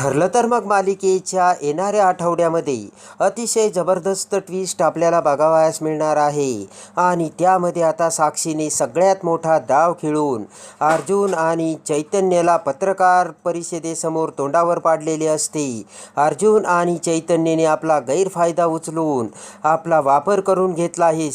ठरलं तर मग मालिकेच्या येणाऱ्या आठवड्यामध्ये अतिशय जबरदस्त ट्विस्ट आपल्याला बघावयास मिळणार आहे. आणि त्यामध्ये आता साक्षीने सगळ्यात मोठा डाव खेळून अर्जुन आणि चैतन्याला पत्रकार परिषदेसमोर तोंडावर पाडलेले असते. अर्जुन आणि चैतन्याने आपला गैरफायदा उचलून आपला वापर करून घेतला आहे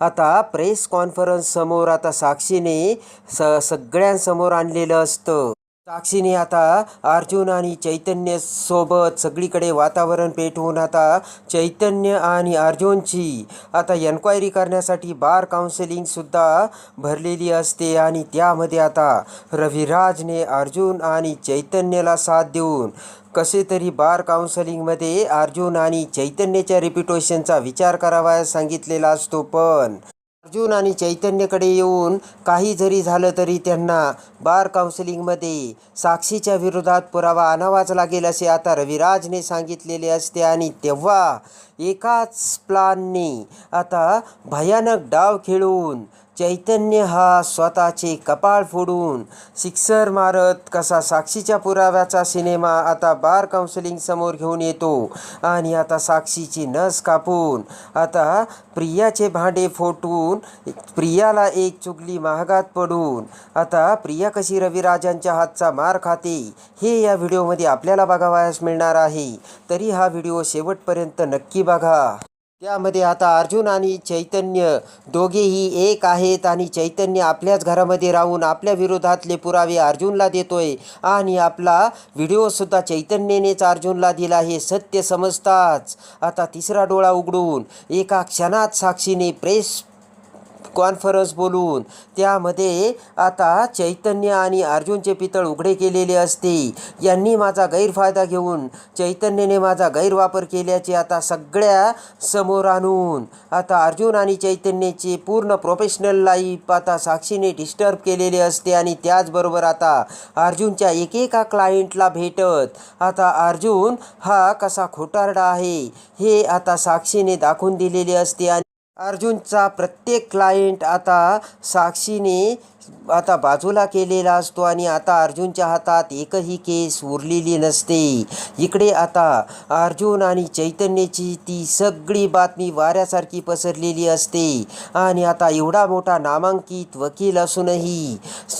आता प्रेस कॉन्फरन्ससमोर आता साक्षीने स सगळ्यांसमोर आणलेलं असतं. साक्षीने आता अर्जुन आणि चैतन्य सोबत सगळीकडे वातावरण पेटवून आता चैतन्य आणि अर्जुनची आता एन्क्वायरी करण्यासाठी बार काउन्सिलिंगसुद्धा भरलेली असते आणि त्यामध्ये आता रविराजने अर्जुन आणि चैतन्याला साथ देऊन कसे तरी बार काउन्सिलिंगमध्ये अर्जुन आणि चैतन्याच्या रिप्युटेशनचा विचार करावा सांगितलेला असतो पण अर्जुन आणि चैतन्यकडे येऊन काही जरी झालं तरी त्यांना बार काउन्सिलिंगमध्ये साक्षीच्या विरोधात पुरावा आणावाच लागेल असे आता रविराजने सांगितलेले असते. आणि तेव्हा एकाच प्लानने आता भयानक डाव खेळून चैतन्य हा स्वतःचे कपाळ फोडून सिक्सर मारत कसा साक्षीच्या पुराव्याचा सिनेमा आता बार काउन्सिलिंग समोर घेऊन येतो. आणि आता साक्षीची नस कापून आता प्रियाचे भांडे फोटून प्रियाला एक चुगली महागात पडून आता प्रिया कशी रविराजांच्या हातचा मार खाते हे या व्हिडिओमध्ये आपल्याला बघावयास मिळणार आहे. तरी हा व्हिडिओ शेवटपर्यंत नक्की बघा. त्यामध्ये आता अर्जुन आणि चैतन्य दोघेही एक आहेत आणि चैतन्य आपल्याच घरामध्ये राहून आपल्या विरोधातले पुरावे अर्जुनला देतोय. आणि आपला व्हिडिओसुद्धा चैतन्यानेच अर्जुनला दिला हे सत्य समजताच. आता तिसरा डोळा उघडून एका क्षणात साक्षीने प्रेस कॉन्फरन्स बोलून. त्यामध्ये आता चैतन्य आणि अर्जुनचे पितळ उघडे केलेले असते. यांनी माझा गैरफायदा घेऊन चैतन्याने माझा गैरवापर केल्याचे आता सगळ्या समोर आणून आता अर्जुन आणि चैतन्याचे पूर्ण प्रोफेशनल लाईफ आता साक्षीने डिस्टर्ब केलेले असते आणि त्याचबरोबर आता अर्जुनच्या एकेका क्लायंटला भेटत आता अर्जुन हा कसा खोटारडा आहे हे आता साक्षीने दाखवून दिलेले असते आणि अर्जुनचा प्रत्येक क्लायंट आता साक्षीने आता बाजूला केलेला असतो आणि आता अर्जुनच्या हातात एकही केस उरलेली नसते. इकडे आता अर्जुन आणि चैतन्याची ती सगळी बातमी वाऱ्यासारखी पसरलेली असते. आणि आता एवढा मोठा नामांकित वकील असूनही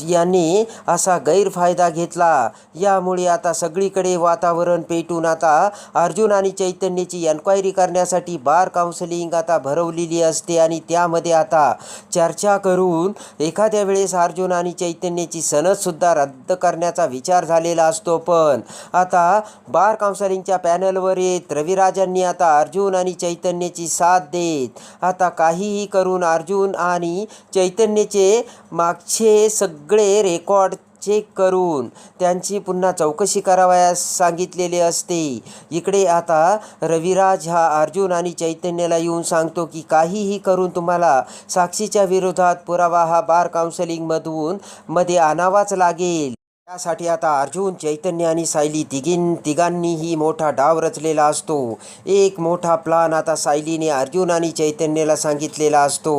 याने असा गैरफायदा घेतला. यामुळे आता सगळीकडे वातावरण पेटून आता अर्जुन आणि चैतन्याची एन्क्वायरी करण्यासाठी बार काउन्सिलिंग आता भरवलेली असते आणि त्यामध्ये आता चर्चा करून एखाद्या वेळेस अर्जुन आणि चैतन्याची सनदसुद्धा रद्द करण्याचा विचार झालेला असतो. पण आता बार काउन्सिलिंगच्या पॅनलवर येत रविराजांनी आता अर्जुन आणि चैतन्याची साथ देत आता काहीही करून अर्जुन आणि चैतन्याचे मागचे सगळे रेकॉर्ड चेक करून त्यांची पुन्हा चौकशी करावयास सांगितलेले असते. इकडे आता रविराज हा अर्जुन आणि चैतन्याला येऊन सांगतो की काहीही करून तुम्हाला साक्षीच्या विरोधात पुरावा हा बार काउन्सिलिंगमधून मध्ये आणावाच लागेल. त्यासाठी आता अर्जुन चैतन्य आणि सायली तिघीं तिघांनीही मोठा डाव रचलेला असतो. एक मोठा प्लान आता सायलीने अर्जुन आणि चैतन्यला सांगितलेला असतो.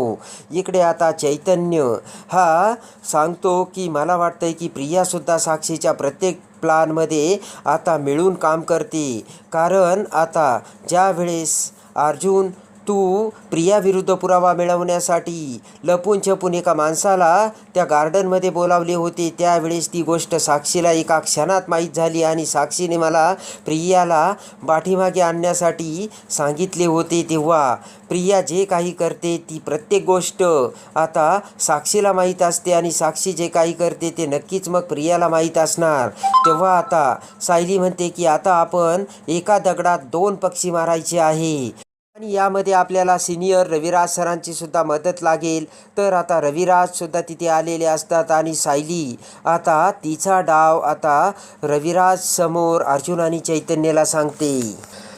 इकडे आता चैतन्य हा सांगतो की मला वाटतंय की प्रियासुद्धा साक्षीच्या प्रत्येक प्लानमध्ये आता मिळून काम करते. कारण आता ज्यावेळेस अर्जुन तू प्रियाविरुद्ध पुरावा मिळवण्यासाठी लपून छपून एका माणसाला त्या गार्डनमध्ये बोलावले होते. त्यावेळेस ती गोष्ट साक्षीला एका क्षणात माहीत झाली आणि साक्षीने मला प्रियाला पाठीमागे आणण्यासाठी सांगितले होते. तेव्हा प्रिया जे काही करते ती प्रत्येक गोष्ट आता साक्षीला माहीत असते आणि साक्षी जे काही करते ते नक्कीच मग प्रियाला माहीत असणार. तेव्हा आता सायली म्हणते की आता आपण एका दगडात दोन पक्षी मारायचे आहे. आणि यामध्ये आपल्याला सिनियर रविराज सरांची सुद्धा मदत लागेल. तर आता रविराज सुद्धा तिथे आलेले असतात आणि सायली आता तिचा डाव आता रविराज समोर अर्जुन आणि चैतन्याला सांगते.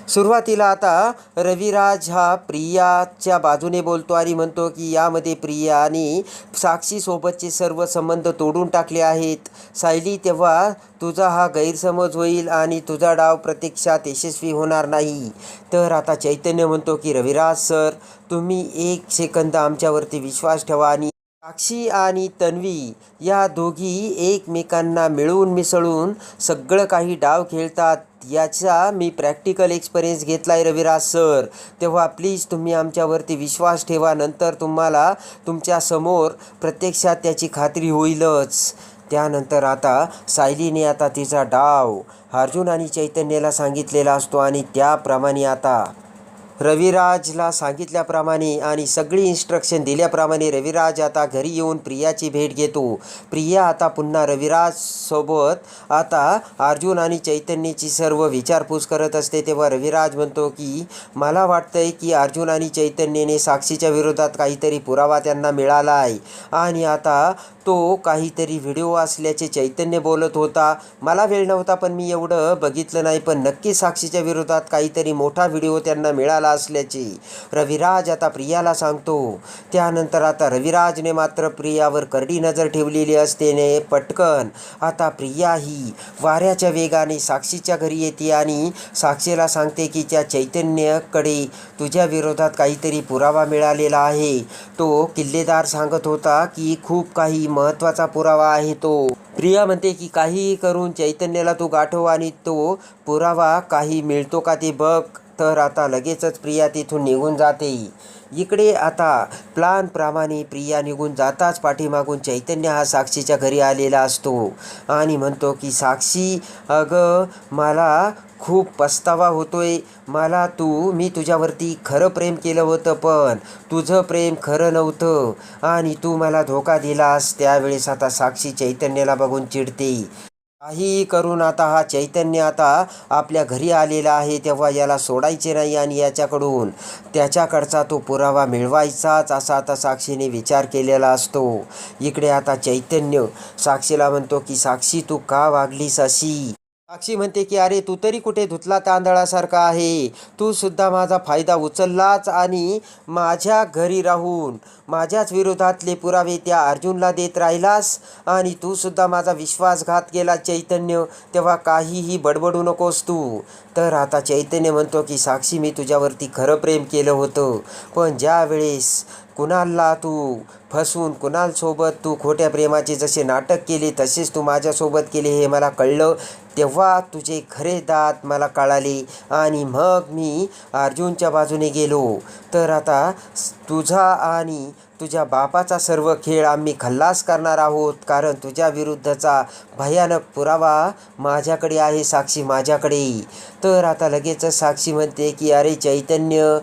सुरुवातीला आता रविराज हा प्रियाच्या बाजूने बोलतो आणि म्हणतो की यामध्ये प्रिया आणि साक्षीसोबतचे सर्व संबंध तोडून टाकले आहेत. सायली तेव्हा तुझा हा गैरसमज होईल आणि तुझा डाव प्रत्यक्षात यशस्वी होणार नाही. तर आता चैतन्य म्हणतो की रविराज सर तुम्ही एक सेकंद आमच्यावरती विश्वास ठेवा आणि साक्षी आणि तन्वी या दोघी एकमेकांना मिळून मिसळून सगळं काही डाव खेळतात. याचा मी प्रॅक्टिकल एक्सपिरियन्स घेतला आहे रविराज सर तेव्हा प्लीज तुम्ही आमच्यावरती विश्वास ठेवा नंतर तुम्हाला तुमच्यासमोर प्रत्यक्षात त्याची खात्री होईलच. त्यानंतर आता सायलीने आता तिचा डाव अर्जुन आणि चैतन्याला सांगितलेला असतो आणि त्याप्रमाणे आता रविराजला सांगितल्याप्रमाणे आणि सगळी इन्स्ट्रक्शन दिल्याप्रमाणे रविराज आता घरी येऊन प्रियाची भेट घेतो. प्रिया आता पुन्हा रविराजसोबत आता अर्जुन आणि चैतन्याची सर्व विचारपूस करत असते. तेव्हा रविराज म्हणतो की मला वाटतंय की अर्जुन आणि चैतन्याने साक्षीच्या विरोधात काहीतरी पुरावा त्यांना मिळाला आहे. आणि आता तो काहीतरी व्हिडिओ असल्याचे चैतन्य बोलत होता. मला वेळ नव्हता पण मी एवढं बघितलं नाही पण नक्की साक्षीच्या विरोधात काहीतरी मोठा व्हिडिओ त्यांना मिळाला असल्याचे. रविराज आता प्रियाला सांगतो. त्यानंतर आता रविराजने मात्र प्रियावर करडी नजर ठेवलेली असतेने पटकन आता प्रिया ही वाऱ्याच्या वेगाने साक्षीच्या घरी येते आणि साक्षीला सांगते की त्या चैतन्यकडे तुझ्या विरोधात काहीतरी पुरावा मिळालेला आहे. तो किल्लेदार सांगत होता की खूप काही महत्त्वाचा पुरावा आहे तो. प्रिया म्हणते की काहीही करून चैतन्याला तू गाठव आणि तो पुरावा काही मिळतो का ते बघ. तर आता लगेचच प्रिया तिथून निघून जाते. इकडे आता प्लानप्रमाणे प्रिया निघून जाताच पाठीमागून चैतन्य हा साक्षीच्या घरी आलेला असतो. आणि म्हणतो की साक्षी अगं मला खूप पस्तावा होतोय. मला तू मी तुझ्यावरती खरं प्रेम केलं होतं पण तुझं प्रेम खरं नव्हतं. आणि तू मला धोका दिलास त्यावेळेस आता साक्षी चैतन्याला बघून चिडते. काही करून आता हा चैतन्य आता आपल्या घरी आलेला आहे तेव्हा याला सोडायचे नाही आणि याच्याकडून त्याच्याकडचा तो पुरावा मिळवायचाच असा आता साक्षीने विचार केलेला असतो. इकडे आता चैतन्य साक्षीला म्हणतो की साक्षी तू का वागलीस अशी? साक्षी म्हणते की अरे तू तरी कुठे धुतला तांदळासारखा आहे? तू सुद्धा माझा फायदा उचललाच आणि माझ्या घरी राहून माझ्याच विरोधातले पुरावे त्या अर्जुनला देत राहिलास आणि तू सुद्धा माझा विश्वासघात केला चैतन्य तेव्हा काहीही बडबडू नकोस तू. तर आता चैतन्य म्हणतो की साक्षी मी तुझ्यावरती खरं प्रेम केलं होतं पण ज्या वेळेस कुणालला तू फसून कुणालसोबत तू खोट्या प्रेमाचे जसे नाटक केले तसेच तू माझ्यासोबत केले हे मला कळलं. तेव्हा तुझे खरे दात मला कळाले आणि मग मी अर्जुनच्या बाजूने गेलो. तर आता तुझा आणि तुझ्या बापाचा सर्व खेळ आम्ही खल्लास करणार आहोत कारण तुझ्या विरुद्धचा भयानक पुरावा माझ्याकडे आहे साक्षी माझ्याकडे. तर आता लगेचच साक्षी म्हणते की अरे चैतन्य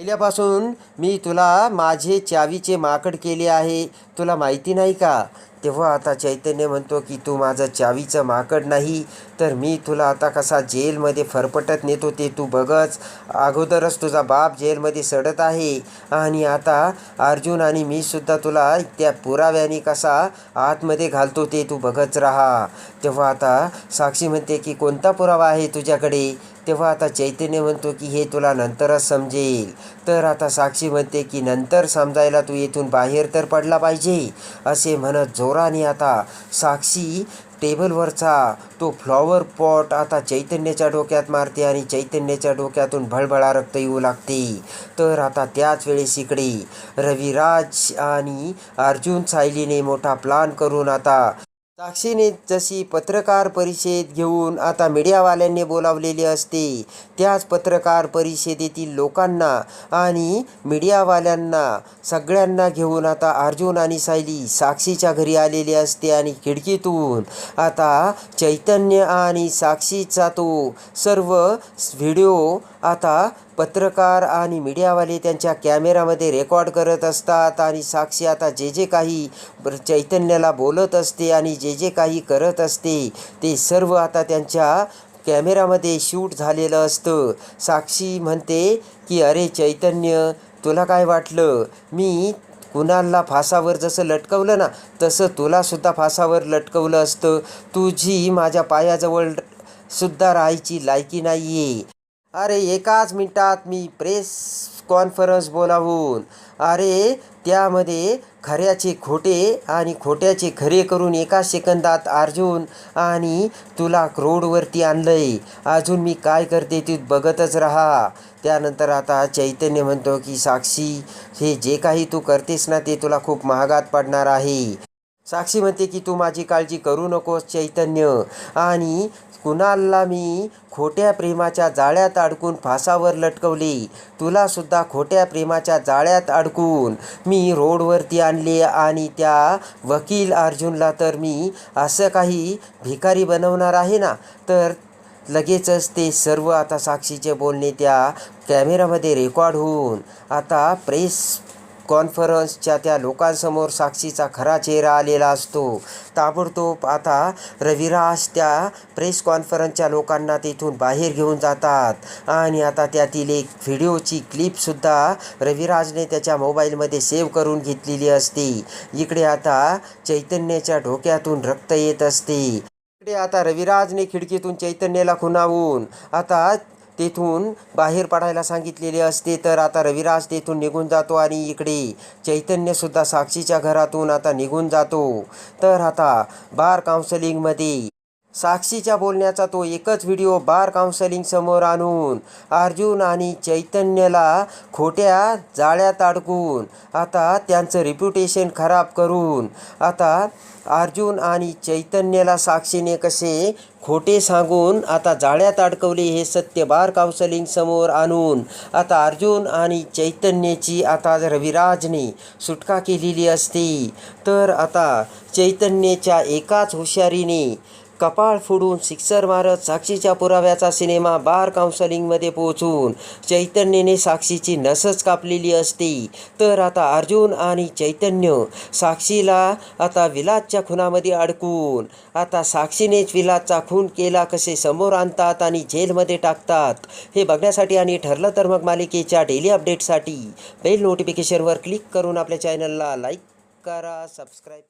पहिल्यापासून मी तुला माझे चावीचे माकड केले आहे. तुला माहिती नाही का? तेव्हा आता चैतन्य म्हणतो की तू माझं चावीचं माकड नाही तर मी तुला आता कसा जेलमध्ये फरफटत नेतो ते तू बघच. अगोदरच तुझा बाप जेलमध्ये सडत आहे आणि आता अर्जुन आणि मीसुद्धा तुला त्या पुराव्याने कसा आतमध्ये घालतो ते तू बघत राहा. तेव्हा आता साक्षी म्हणते की कोणता पुरावा आहे तुझ्याकडे? तेव्हा आता चैतन्य म्हणतो की हे तुला नंतरच समजेल. तर आता साक्षी म्हणते की नंतर समजायला तू येथून बाहेर तर पडला पाहिजे असे म्हणत जोराने आता साक्षी टेबलवरचा तो फ्लॉवर पॉट आता चैतन्याच्या डोक्यात मारते आणि चैतन्याच्या डोक्यातून भळभळा रक्त येऊ लागते. तर आता त्याच वेळेस इकडे रविराज आणि अर्जुन सायलीने मोठा प्लान करून आता साक्षीने जशी पत्रकार परिषद घेऊन आता मीडियावाल्यांनी बोलावलेली असते त्याच पत्रकार परिषदेतील लोकांना आणि मीडियावाल्यांना सगळ्यांना घेऊन आता अर्जुन आणि सायली साक्षीच्या घरी आलेली असते आणि खिडकीतून आता चैतन्य आणि साक्षीचा तो सर्व व्हिडिओ आता पत्रकार आणि मीडियावाले त्यांच्या कॅमेरामध्ये रेकॉर्ड करत असतात आणि साक्षी आता जे जे काही चैतन्याला बोलत असते आणि जे जे काही करत असते ते सर्व आता त्यांच्या कॅमेरामध्ये शूट झालेलं असतं. साक्षी म्हणते की अरे चैतन्य तुला काय वाटलं? मी कुणाला फासावर जसं लटकवलं ना तसं तुलासुद्धा फासावर लटकवलं असतं. तुझी माझ्या पायाजवळ सुद्धा राहायची लायकी नाही आहे अरे एकाच मिनिटात मी प्रेस कॉन्फरन्स बोलावून अरे त्यामध्ये खऱ्याचे खोटे आणि खोट्याचे खरे करून एका सेकंदात अर्जुन आणि तुला रोडवरती आणलंय. अजून मी काय करते ते बघतच राहा. त्यानंतर आता चैतन्य म्हणतो की साक्षी हे जे काही तू करतेस ना ते तुला खूप महागात पडणार आहे. साक्षी म्हणते की तू माझी काळजी करू नकोस चैतन्य. आणि कुणालला मी खोट्या प्रेमाच्या जाळ्यात अडकून फासावर लटकवले. तुला सुद्धा खोट्या प्रेमाच्या जाळ्यात अडकून मी रोडवरती आणले आणि त्या वकील अर्जुनला तर मी असं काही भिकारी बनवणार आहे ना? तर लगेचच ते सर्व आता साक्षीचे बोलणे त्या कॅमेरामध्ये रेकॉर्ड होऊन आता प्रेस कॉन्फरन्सच्या त्या लोकांसमोर साक्षीचा खरा चेहरा आलेला असतो. ताबडतोब आता रविराज त्या प्रेस कॉन्फरन्सच्या लोकांना तिथून बाहेर घेऊन जातात. आणि आता त्यातील एक व्हिडिओची क्लिपसुद्धा रविराजने त्याच्या मोबाईलमध्ये सेव्ह करून घेतलेली असते. इकडे आता चैतन्याच्या डोक्यातून रक्त येत असते. इकडे आता रविराजने खिडकीतून चैतन्याला खुणावून आता तेथून बाहेर पडायला सांगितलेले असते तर आता रविराज तेथून निघून जातो आणि इकडे चैतन्यसुद्धा साक्षीच्या घरातून आता निघून जातो. तर आता बार काउन्सिलिंगमध्ये साक्षीच्या बोलण्याचा तो एकच व्हिडिओ बार काउन्सलिंग समोर आणून अर्जुन आणि चैतन्यला खोट्या जाळ्यात अडकून आता त्यांचं रिप्युटेशन खराब करून आता अर्जुन आणि चैतन्यला साक्षीने कसे खोटे सांगून आता जाळ्यात अडकवले हे सत्य बार काउन्सलिंग समोर आणून आता अर्जुन आणि चैतन्याची आता रविराजने सुटका केलेली असती. तर आता चैतन्याच्या एकाच हुशारीने कपाळ फोडून सिक्सर मारत साक्षीच्या पुराव्याचा सिनेमा बार काउन्सलिंगमध्ये पोहोचून चैतन्यने साक्षीची नसच कापलेली असते. तर आता अर्जुन आणि चैतन्य साक्षीला आता विलासच्या खुनामध्ये अडकून आता साक्षीनेच विलासचा खून केला कसे समोर आणतात आणि जेलमध्ये टाकतात हे बघण्यासाठी आणि ठरलं तर मग मालिकेच्या डेली अपडेटसाठी बेल नोटिफिकेशनवर क्लिक करून आपल्या चॅनलला लाईक करा सबस्क्राईब